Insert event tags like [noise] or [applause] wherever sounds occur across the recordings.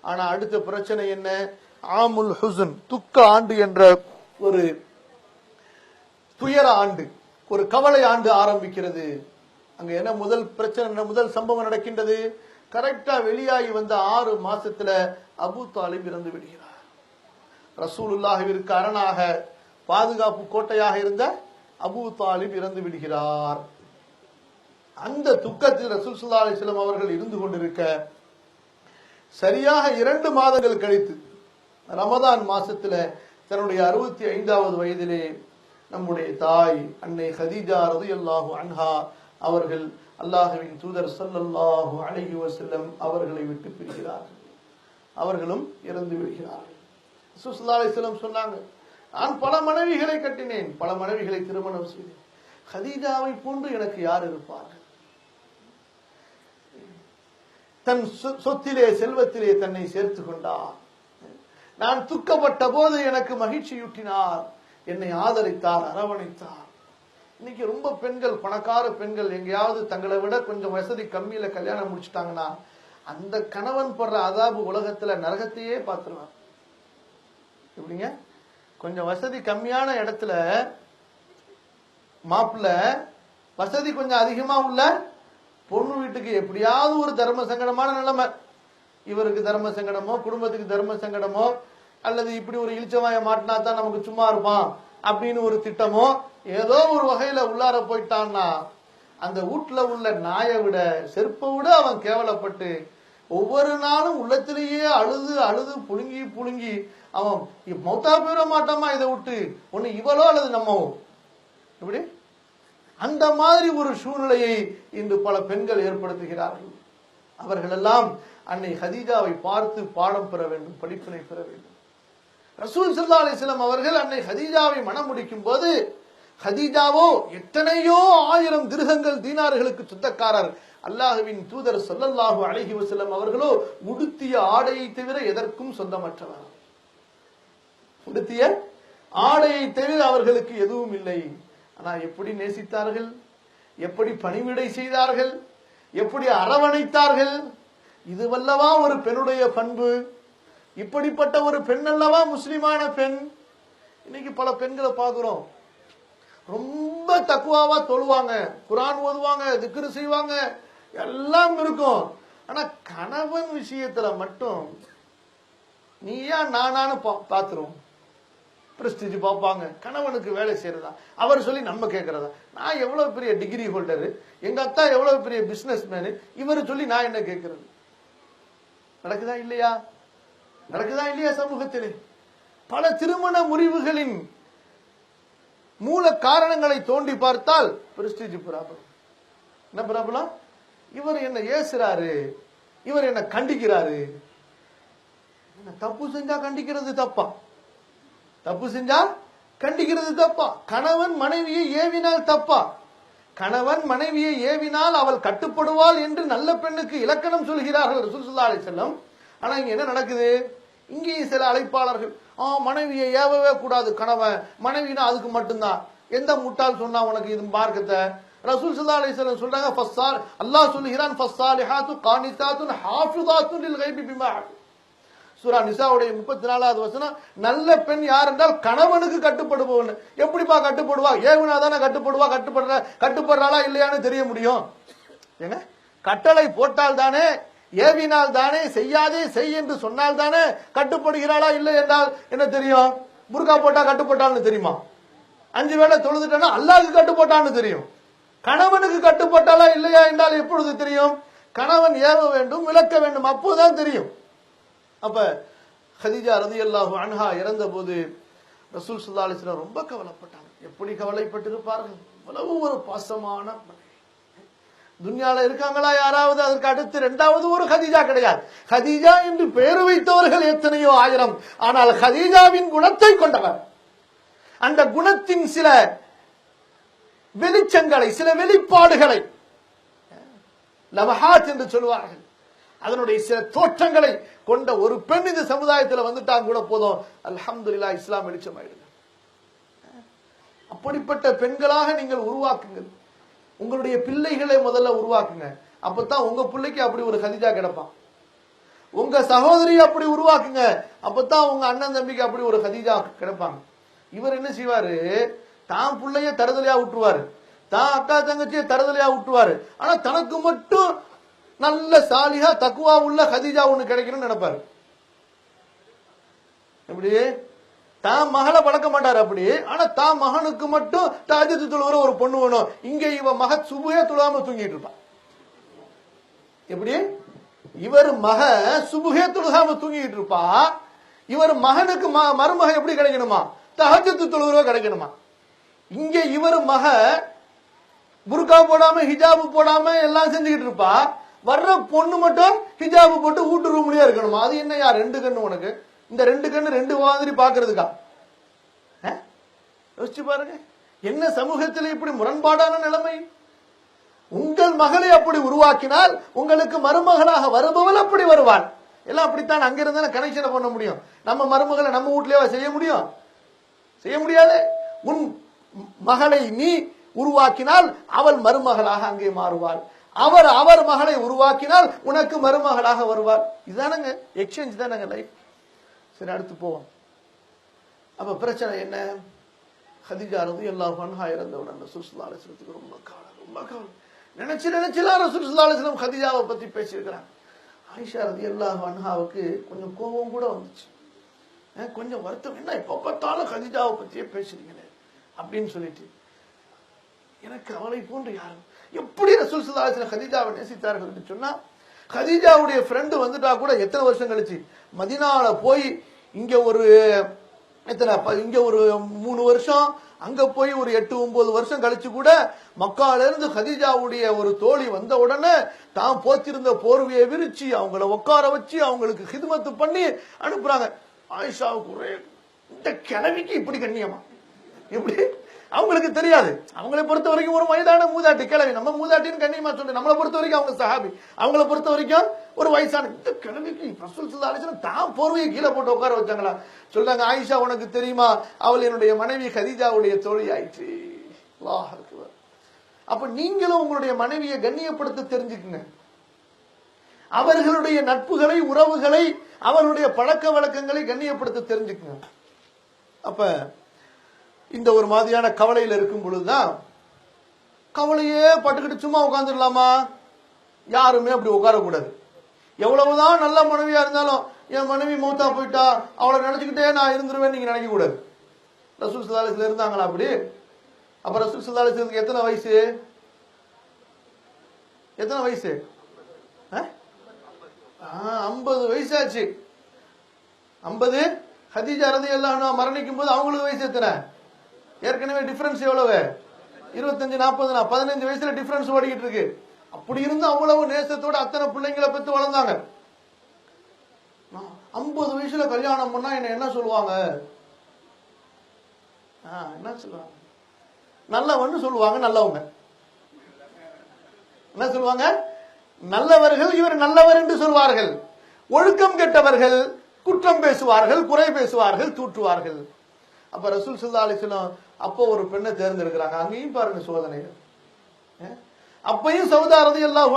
ஆனா அடுத்த பிரச்சனை என்ன? ஆமுல் ஹுசன் துக்க ஆண்டு என்ற ஒரு துயர ஆண்டு ஒரு கவலை ஆண்டு ஆரம்பிக்கிறது. அங்க என்ன முதல் பிரச்சனை என்ன, முதல் சம்பவம் நடக்கின்றது? கரெக்டா வெளியாகி வந்த ஆறு மாசத்துல அபு தாலிப் இறந்து விடுகிறார். ரசூலுல்லாஹிற்கு அரணாக பாதுகாப்பு கோட்டையாக இருந்த அபு தாலிப் இறந்து விடுகிறார். அந்த துக்கத்தில் ரசூல் சுல்லா அலிஸ்லாம் அவர்கள் இருந்து கொண்டிருக்க சரியாக இரண்டு மாதங்கள் கழித்து ரமதான் மாசத்துல தன்னுடைய அறுபத்தி ஐந்தாவது வயதிலே நம்முடைய தாய் அன்னை ஹதீஜா ரலியல்லாஹு அன்ஹா அவர்கள் அல்லாஹுவின் தூதர் ஸல்லல்லாஹு அழகி வசல்லம் அவர்களை விட்டு பிரிகிறார்கள். அவர்களும் இறந்து விடுகிறார்கள். சுசல்லா அலிஸ்லம் சொன்னாங்க நான் பல மனைவிகளை கட்டினேன் பல மனைவிகளை திருமணம் செய்தேன். ஹதீஜாவை போன்று எனக்கு யார் இருப்பார்கள்? தன் சொ- சொத்திலே செல்வத்திலே தன்னை சேர்த்து கொண்டார் நான் துக்கப்பட்ட போது எனக்கு மகிழ்ச்சியூட்டினார். என்னை ஆதரித்தார் அரவணைத்தார். இன்னைக்கு ரொம்ப பெண்கள் பணக்கார பெண்கள் எங்கேயாவது தங்களை விட கொஞ்சம் வசதி கம்மியில கல்யாணம் முடிச்சிட்டாங்கன்னா அந்த கணவன் படுற அதாபு உலகத்துல நரகத்தையே பார்த்துருவான் எப்படிங்க? கொஞ்சம் வசதி கம்மியான இடத்துல மாப்பிள்ள வசதி கொஞ்சம் அதிகமா உள்ள பொண்ணு வீட்டுக்கு எப்படியாவது ஒரு தர்ம சங்கடமான நிலைமை. இவருக்கு தர்ம சங்கடமோ குடும்பத்துக்கு தர்ம சங்கடமோ அல்லது இப்படி ஒரு இழிச்சவாய மாட்டினா தான் நமக்கு சும்மா இருப்பான் அப்படின்னு ஒரு திட்டமோ ஏதோ ஒரு வகையில உள்ளார போயிட்டான்னா அந்த வீட்டுல உள்ள நாயை விட செருப்பை விட அவன் கேவலப்பட்டு ஒவ்வொரு நாளும் உள்ளத்திலேயே அழுது அழுது புழுங்கி புழுங்கி அவன் மௌத்தா போயிட மாட்டாமா இதை விட்டு? ஒன்னு இவளோ அல்லது நம்மவோ இப்படி அந்த மாதிரி ஒரு சூழ்நிலையை இன்று பல பெண்கள் ஏற்படுத்துகிறார்கள். அவர்களெல்லாம் அன்னை ஹதீஜாவை பார்த்து பாடம் பெற வேண்டும் படிப்பினை பெற வேண்டும். ரசூல் சல்லா அலிஸ்லாம் அவர்கள் அன்னை ஹதீஜாவை மனம் முடிக்கும் போது ஹதீஜாவோ எத்தனையோ ஆயிரம் திருகங்கள் தீனார்களுக்கு சொந்தக்காரர் அல்லாஹுவின் தூதர் சொல்லல்லாஹு அழகி வஸல்லம் அவர்களோ உடுத்திய ஆடையை தவிர எதற்கும் சொந்தமற்றவர். உடுத்திய ஆடையை தவிர அவர்களுக்கு எதுவும் இல்லை. ஆனால் எப்படி நேசித்தார்கள்? எப்படி பணிவிடை செய்தார்கள்? எப்படி அரவணைத்தார்கள்? இதுவல்லவா ஒரு பெண்ணுடைய பண்பு? இப்படிப்பட்ட ஒரு பெண் அல்லவா முஸ்லிமான பெண்? இன்னைக்கு பல பெண்களை பார்க்குறோம். ரொம்ப தக்குவாவா தொழுவாங்க. குரான் ஓதுவாங்க திக்ரு செய்வாங்க. எல்லாம் இருக்கும். ஆனா கணவன் விஷயத்துல மட்டும் நீயா நானானு பா- பிரஸ்டீஜ் பார்ப்பாங்க. கணவனுக்கு வேலை செய்யறதா? அவர் சொல்லி நம்ம கேட்கறதா நான் எவ்வளவு பெரிய டிகிரி ஹோல்டரு எங்க அத்தா எவ்வளவு பெரிய பிசினஸ் மேனு இவர் சொல்லி நான் என்ன கேட்கறது நடக்குதா இல்லையா? நடக்குதா இல்லையா சமூகத்திலே? பல திருமண முறிவுகளின் மூல காரணங்களை தோண்டி பார்த்தால் பிரஸ்டீஜ் ப்ராப்ளம் என்ன ப்ராப்ளம் இவர் என்ன ஏசுறாரு. இவர் என்ன கண்டிக்கிறாரு. என்ன தப்பு செஞ்சா கண்டிக்கிறது தப்பா? தப்பு செஞ்சால் கண்டிக்கிறது தப்பா. கணவன் மனைவியை ஏவினால் தப்பா. கணவன் மனைவியை ஏவினால் அவள் கட்டுப்படுவாள் என்று நல்ல பெண்ணுக்கு இலக்கணம் சொல்கிறார்கள் ரசூல் ஸல்லல்லாஹு அலைஹி ஆனா இங்க என்ன நடக்குது? இங்கேயும் சில அழைப்பாளர்கள் ஆ மனைவியை ஏவவே கூடாது கணவன். மனைவினா அதுக்கு மட்டும்தான். எந்த முட்டாள் சொன்னா உனக்கு இது மார்க்கத்தை? ரசூல் சுல்லா அலி சொல்லம் சொல்றாங்க ஃபஸ்ஸால் அல்லாஹ் சொல்லுகிறான் ஃபஸ்ஸாலிஹாத்து கானிதாத்துன் ஹாஃபிதாத்துன் லில் கைபி பிமா சுரா நிசாவுடைய முப்பத்தி நாலாவது வசனம் நல்ல பெண் யார் என்றால் கணவனுக்கு கட்டுப்படுபவன். எப்படிப்பா கட்டுப்படுவா? ஏவினா தானே கட்டுப்படுவா? கட்டுப்படுற கட்டுப்படுறாளா இல்லையான்னு தெரிய முடியும். ஏங்க? கட்டளை போட்டால் தானே ஏவினால் தானே செய்யாதே செய் என்று சொன்னால் தானே கட்டுப்படுகிறாளா இல்லை என்றால் என்ன தெரியும்? முருகா போட்டா கட்டுப்பட்டான்னு தெரியுமா? அஞ்சு வேளை தொழுதுட்டானா அல்லாவுக்கு கட்டுப்பட்டான்னு தெரியும். கணவனுக்கு கட்டுப்பட்டாலா இல்லையா என்றால் எப்பொழுது தெரியும்? கணவன் ஏவ வேண்டும் விளக்க வேண்டும் அப்போதான் தெரியும். அப்ப ஹதிஜா ரதி அல்லாஹு அன்ஹா இறந்த போது ரசூல் ஸல்லல்லாஹு அலைஹி ரொம்ப கவலைப்பட்டாங்க. எப்படி கவலைப்பட்டிருப்பார்கள்? இவ்வளவு ஒரு பாசமான துன்யால இருக்காங்களா யாராவது? அதற்கு அடுத்து இரண்டாவது ஒரு ஹதீஜா கிடையாது. ஹதீஜா என்று பெயர் வைத்தவர்கள் எத்தனையோ ஆயிரம். ஆனால் ஹதீஜாவின் குணத்தை கொண்டவர். அந்த குணத்தின் சில வெளிச்சங்களை சில வெளிப்பாடுகளை லவஹாத் என்று சொல்வார்கள் அதனுடைய சில தோற்றங்களை கொண்ட ஒரு பெண் இந்த சமுதாயத்தில் வந்துட்டாங்க கூட போதும். அல்ஹம்துல்லா இஸ்லாம் வெளிச்சமாயிடுங்க அப்படிப்பட்ட பெண்களாக நீங்கள் உருவாக்குங்கள். உங்களுடைய பிள்ளைகளை முதல்ல உருவாக்குங்க. அப்பதான் உங்க பிள்ளைக்கு அப்படி ஒரு ஹதிஜா கிடப்பான். உங்க சகோதரியை அப்படி உருவாக்குங்க. அப்பதான் உங்க அண்ணன் தம்பிக்கு அப்படி ஒரு ஹதீஜா கிடப்பாங்க. இவர் என்ன செய்வாரு? தான் பிள்ளைய தருதலையா விட்டுருவாரு. தான் அக்கா தங்கச்சியை தருதலையா விட்டுருவாரு. ஆனா தனக்கு மட்டும் நல்ல சாலியா தக்குவா உள்ள ஹதீஜா ஒண்ணு கிடைக்கணும்னு நினைப்பாரு. எப்படி? தான் மகளை வளர்க்க மாட்டாரு அப்படி. ஆனா தான் மகனுக்கு மட்டும் தாஜத்து தொழுகிற ஒரு பொண்ணு வேணும். இங்க இவ மக சுபுவே தொழாம தூங்கிட்டு இருப்பான் எப்படி? இவர் மக சுபுகே தொழுகாம தூங்கிட்டு இருப்பா. இவர் மகனுக்கு ம- மருமக எப்படி கிடைக்கணுமா? தஹஜத்து தொழுகிறவ கிடைக்கணுமா? இங்க இவர் மக புர்கா போடாம ஹிஜாபு போடாம எல்லாம் செஞ்சுக்கிட்டு இருப்பா. வர்ற பொண்ணு மட்டும் ஹிஜாபு போட்டு வீட்டு ரூம்லயே இருக்கணுமா? அது என்னையா ரெண்டு கண்ணு உனக்கு? இந்த ரெண்டு கண்ணு ரெண்டு மாதிரி பாக்குறதுக்கா யோசிச்சு பாருங்க. என்ன சமூகத்தில் இப்படி முரண்பாடான நிலைமை? உங்கள் மகளை அப்படி உருவாக்கினால் உங்களுக்கு மருமகளாக வருபவள் அப்படி வருவாள். எல்லாம் அப்படித்தான் அங்க இருந்தாலும் கனெக்ஷனை பண்ண முடியும். நம்ம மருமகளை நம்ம வீட்லயே செய்ய முடியும்? செய்ய முடியாது. உன் மகளை நீ உருவாக்கினால் அவள் மருமகளாக அங்கே மாறுவாள். அவர் அவர் மகளை உருவாக்கினால் உனக்கு மருமகளாக வருவார். இதுதானங்க எக்ஸ்சேஞ்ச் தானங்க லைஃப் சரி அடுத்து போவோம். அப்ப பிரச்சனை என்ன? ஹதிஜா ரதி அல்லாஹ் அன்ஹா இறந்தவுடன் அந்த அலைஹி வஸல்லத்துக்கு ரொம்ப கவலை ரொம்ப கவலை நினைச்சு நினைச்சுலாம் ரசூலுல்லாஹி அலைஹி வஸல்லம் ஹதிஜாவை பத்தி பேசியிருக்கிறாங்க. ஆயிஷா ரதி அல்லாஹ் அன்ஹாவுக்கு கொஞ்சம் கோபம் கூட வந்துச்சு. கொஞ்சம் வருத்தம். என்ன இப்போ பார்த்தாலும் ஹதிஜாவை பத்தியே பேசுறீங்களே அப்படின்னு சொல்லிட்டு. எனக்கு அவளை போன்று யாரும் எப்படி ரசூல் ஸல்லல்லாஹு ஹதீஜாவை நேசித்தார்கள் என்று சொன்னால் ஹதீஜாவுடைய ஃப்ரெண்டு வந்துட்டா கூட எத்தனை வருஷம் கழிச்சு? மதினாவில் போய் இங்கே ஒரு எத்தனை ப- ஒரு மூணு வருஷம் அங்கே போய் ஒரு எட்டு ஒன்பது வருஷம் கழிச்சு கூட மக்காலிருந்து ஹதீஜாவுடைய ஒரு தோழி வந்த உடனே தான் போத்திருந்த போர்வையை விரிச்சு அவங்கள உட்கார வச்சு அவங்களுக்கு ஹிதமத்து பண்ணி அனுப்புறாங்க. ஆயிஷாவுக்கு ஒரே இந்த கிழவிக்கு இப்படி கண்ணியமா? எப்படி? அவங்களுக்கு தெரியாது. அவங்களை பொறுத்த வரைக்கும் ஒரு வயதான மூதாட்டி கிழவி. நம்ம மூதாட்டின்னு கண்ணியமா சொல்லு நம்மளை பொறுத்த வரைக்கும் அவங்க சஹாபி. அவங்கள பொறுத்த வரைக்கும் ஒரு வயசான இந்த கிழவிக்கு ரசூல் ஸல்லல்லாஹு தான் போர்வையை கீழே போட்டு உட்கார வச்சாங்களா? சொல்றாங்க ஆயிஷா உனக்கு தெரியுமா? அவள் என்னுடைய மனைவி ஹதீஜாவுடைய தோழி ஆயிடுச்சு அப்ப நீங்களும் உங்களுடைய மனைவியை கண்ணியப்படுத்த தெரிஞ்சுக்குங்க. அவர்களுடைய நட்புகளை உறவுகளை அவர்களுடைய பழக்க வழக்கங்களை கண்ணியப்படுத்த தெரிஞ்சுக்குங்க. அப்ப இந்த ஒரு மாதிரியான கவலையில் இருக்கும் பொழுதுதான் கவலையே பட்டுக்கிட்டு சும்மா உட்காந்துடலாமா யாருமே அப்படி உட்காரக்கூடாது. எவ்வளவுதான் நல்ல மனைவியா இருந்தாலும் என் மனைவி மூத்தா போயிட்டா அவளை நினைச்சுக்கிட்டே நான் இருந்துருவேன் நீங்க நினைக்க கூடாது ரசூல் சதாலத்துல இருந்தாங்களா அப்படி? அப்ப ரசூல் சதாலத்துக்கு எத்தனை வயசு? எத்தனை வயசு? ஐம்பது வயசாச்சு. ஐம்பது? ஹதீஜா ரதி எல்லாம் மரணிக்கும் போது அவங்களுக்கு வயசு எத்தனை? ஏற்கனவே டிஃபரன்ஸ் எவ்வளவு? இருபத்தஞ்சு நாற்பது பதினஞ்சு வயசுல டிஃபரன்ஸ் ஓடிக்கிட்டு இருக்கு. அப்படி இருந்து அவ்வளவு நேசத்தோட அத்தனை பிள்ளைங்களை பெற்று வளர்ந்தாங்க. ஐம்பது வயசுல கல்யாணம் பண்ணா என்ன என்ன சொல்லுவாங்க? ஆ, என்ன சொல்லுவாங்க? நல்லவன்னு சொல்லுவாங்க நல்லவங்க. என்ன சொல்லுவாங்க? நல்லவர்கள் இவர் நல்லவர் என்று சொல்வார்கள். ஒழுக்கம் கெட்டவர்கள் குற்றம் பேசுவார்கள் குறை பேசுவார்கள் தூற்றுவார்கள். அப்ப ரசூல் சுல்லா அலிஸ்லாம் அப்போ ஒரு பெண்ணை தேர்ந்தெடுக்கிறாங்க. அங்கேயும் பாருங்க சோதனைகள். அப்பையும் சவுதா ரதி அல்லாஹ்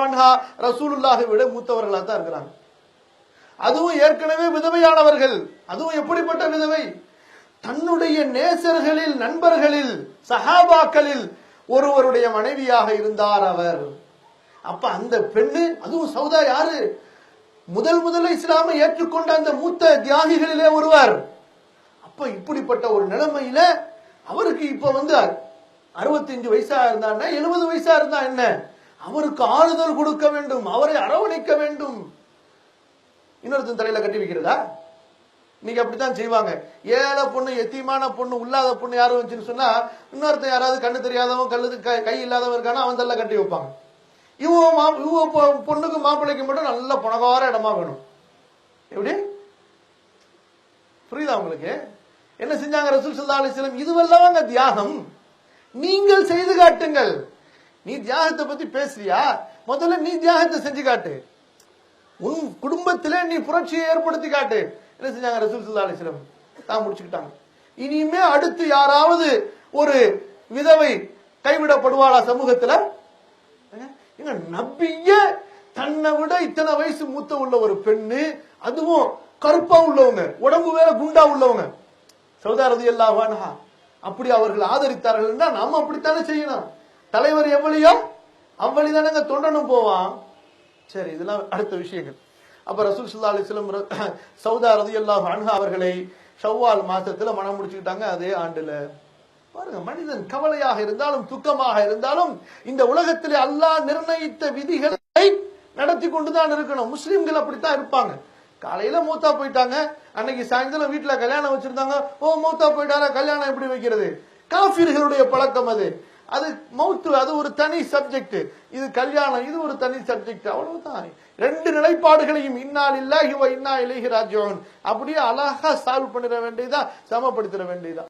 ரசூலுல்லாஹை விட மூத்தவர்களாக தான் இருக்கிறாங்க. அதுவும் ஏற்கனவே விதவையானவர்கள். அதுவும் எப்படிப்பட்ட விதவை? தன்னுடைய நேசர்களில் நண்பர்களில் சஹாபாக்களில் ஒருவருடைய மனைவியாக இருந்தார் அவர். அப்ப அந்த பெண்ணு அதுவும் சவுதா யாரு? முதல் முதல்ல இஸ்லாமை ஏற்றுக்கொண்ட அந்த மூத்த தியாகிகளிலே ஒருவர். அப்ப இப்படிப்பட்ட ஒரு நிலைமையில அவருக்கு இப்ப வந்து அறுபத்தஞ்சு வயசா இருந்தா எழுபது வயசா இருந்தா என்ன? அவருக்கு ஆறுதல் கொடுக்க வேண்டும் அவரை அரவணைக்க வேண்டும். இன்னொருத்தன் தலையில கட்டி வைக்கிறதா? இன்னைக்கு அப்படித்தான் செய்வாங்க. ஏழை பொண்ணு எத்தியமான பொண்ணு உள்ளாத பொண்ணு யாரும் வந்துச்சுன்னு சொன்னா இன்னொருத்தன் யாராவது கண்ணு தெரியாதவன் கல்லு கை- கை இல்லாதவன் இருக்கானா அவன் தள்ள கட்டி வைப்பாங்க. இவ மா இவ பொ- பொண்ணுக்கு மாப்பிள்ளைக்கு மட்டும் நல்ல புனகார இடமா வேணும். எப்படி? புரியுதா உங்களுக்கு? என்ன செஞ்சாங்க ரசூல் சல்லா அலிஸ்லம் இதுவெல்லாம் தியாகம். நீங்கள் செய்து காட்டுங்கள். நீ தியாகத்தை பத்தி பேசுறியா? முதல்ல நீ தியாகத்தை செஞ்சு காட்டு. உன் குடும்பத்திலே நீ புரட்சியை ஏற்படுத்தி காட்டு. என்ன செஞ்சாங்க ரசூல் ஸல்லல்லாஹு அலிஸ்லம் தான் முடிச்சுக்கிட்டாங்க. இனிமே அடுத்து யாராவது ஒரு விதவை கைவிடப்படுவாளா சமூகத்துல? ஏங்க, நம்பிய தன்னை விட இத்தனை வயசு மூத்த உள்ள ஒரு பெண்ணு அதுவும் கருப்பா உள்ளவங்க உடம்பு வேற குண்டா உள்ளவங்க. சௌதா ரதி அல்லாஹ் அப்படி அவர்கள் ஆதரித்தார்கள் என்றால் நாம அப்படித்தானே செய்யணும். தலைவர் எவ்வளியோ அவ்வளி தொண்டனும் போவான். சரி இதெல்லாம் அடுத்த விஷயங்கள். அப்ப ரசூல் சுல்லா அலிஸ்லம் [laughs] சௌதா ரதி அல்லாஹ் அன்ஹா அவர்களை ஷவ்வால் மாசத்துல மனம் முடிச்சுக்கிட்டாங்க அதே ஆண்டுல. பாருங்க மனிதன் கவலையாக இருந்தாலும் துக்கமாக இருந்தாலும் இந்த உலகத்திலே அல்லாஹ் நிர்ணயித்த விதிகளை நடத்தி கொண்டுதான் இருக்கணும். முஸ்லிம்கள் அப்படித்தான் இருப்பாங்க. காலையில மூத்தா போயிட்டாங்க. அன்னைக்கு சாயந்தரம் வீட்டுல கல்யாணம் வச்சிருந்தாங்க. ஓ மூத்தா போயிட்டாரா? கல்யாணம் எப்படி வைக்கிறது? காஃபிர்களுடைய பழக்கம் அது. அது மௌத்து அது ஒரு தனி சப்ஜெக்ட் இது கல்யாணம் இது ஒரு தனி சப்ஜெக்ட் அவ்வளவுதான். ரெண்டு நிலைப்பாடுகளையும் இன்னால் இல்லாஹி வ இன்னா இலகி ராஜிஊன். அப்படியே அழகா சால்வ் பண்ணிட வேண்டியதா சமப்படுத்திட வேண்டியதா.